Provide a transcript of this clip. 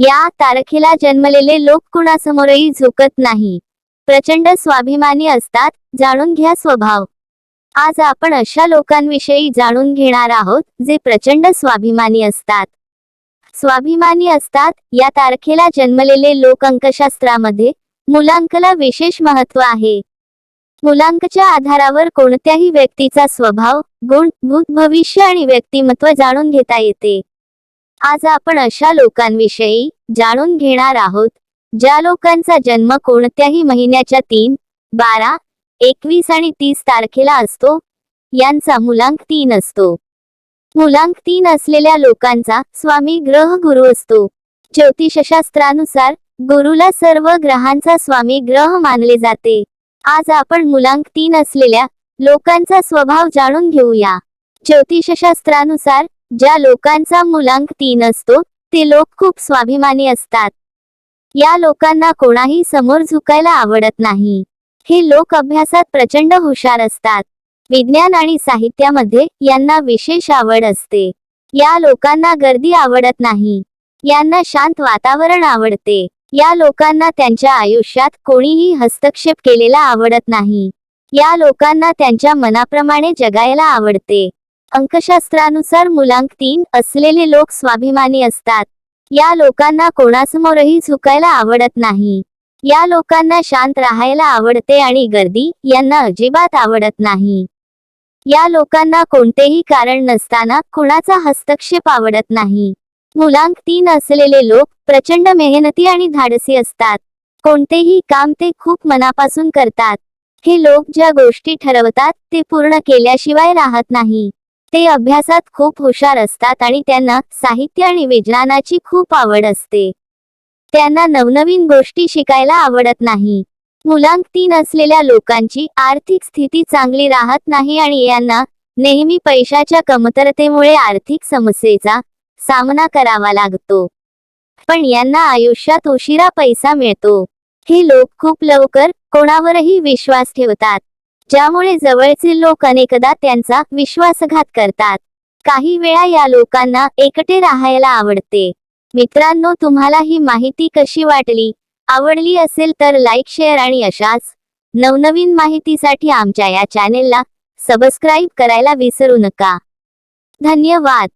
या तारखेला जन्मलेले लोक कुणासमोरही झुकत नाही. प्रचंड स्वाभिमानी असतात जाणून घ्या स्वभाव. आज आपण अशा लोकांविषयी जाणून घेणार आहोत जे प्रचंड स्वाभिमानी असतात. स्वाभिमानी असतात या तारखेला जन्मलेले लोक अंकशास्त्रामध्ये मुलांकला विशेष महत्त्व आहे. मुलांकच्या आधारावर कोणत्याही व्यक्तीचा स्वभाव गुण भूत भविष्य आणि व्यक्तिमत्व जाणून घेता येते. आज आपण अशा लोकांविषयी जाणून घेणार आहोत ज्या लोकांचा जन्म कोणत्याही महिन्याच्या तीन बारा एकवीस आणि तीस तारखेला असतो यांचा मुलांक तीन असतो. मुलांक तीन असलेल्या लोकांचा स्वामी ग्रह गुरु असतो. ज्योतिषशास्त्रानुसार गुरुला सर्व ग्रहांचा स्वामी ग्रह मानले जाते. आज आपण मुलांक तीन असलेल्या लोकांचा स्वभाव जाणून घेऊया. ज्योतिषशास्त्रानुसार ज्या लोकांचा मुलांक तीन असतो ते लोक खूप स्वाभिमानी असतात. या लोकांना कोणाही समोर झुकायला आवडत नाही. हे लोक अभ्यासात प्रचंड हुशार असतात. विज्ञान आणि साहित्यामध्ये यांना विशेष आवड असते. या लोकांना गर्दी आवडत नाही. यांना शांत वातावरण आवडते. या लोकांना त्यांच्या आयुष्यात कोणीही हस्तक्षेप केलेला आवडत नाही. या लोकांना त्यांच्या मनाप्रमाणे जगायला आवडते. अंकशास्त्रानुसार मुलांक तीन असलेले लोक स्वाभिमानी असतात. या लोकांना कोणासमोरही झुकायला आवडत नाही. या लोकांना शांत राहायला आवडते आणि गर्दी यांना अजिबात आवडत नाही. या लोकांना कोणतेही कारण नसताना कुणाचा हस्तक्षेप आवडत नाही. मुलांक तीन असलेले लोक प्रचंड मेहनती आणि धाडसी असतात. कोणतेही काम ते खूप मनापासून करतात. हे लोक ज्या गोष्टी ठरवतात ते पूर्ण केल्याशिवाय राहत नाही. ते अभ्यासात खूप हुशार असतात आणि त्यांना साहित्य आणि विज्ञानाची खूप आवड असते. त्यांना नवनवीन गोष्टी शिकायला आवडत नाही. मुलांक तीन असलेल्या लोकांची आर्थिक स्थिती चांगली राहत नाही आणि यांना नेहमी पैशाच्या कमतरतेमुळे आर्थिक समस्येचा सामना करावा लागतो. पण यांना आयुष्यात उशिरा पैसा मिळतो. हे लोक खूप लवकर कोणावरही विश्वास ठेवतात. ज्यामुळे जवळचे लोक अनेकदा त्यांचा विश्वासघात करतात. काही वेळा या लोकांना एकटे राहायला आवडते. मित्रांनो तुम्हाला ही माहिती कशी वाटली? आवडली असेल तर लाईक शेअर आणि अशाच नवनवीन माहितीसाठी आमच्या या चॅनेलला सबस्क्राईब करायला विसरू नका. धन्यवाद.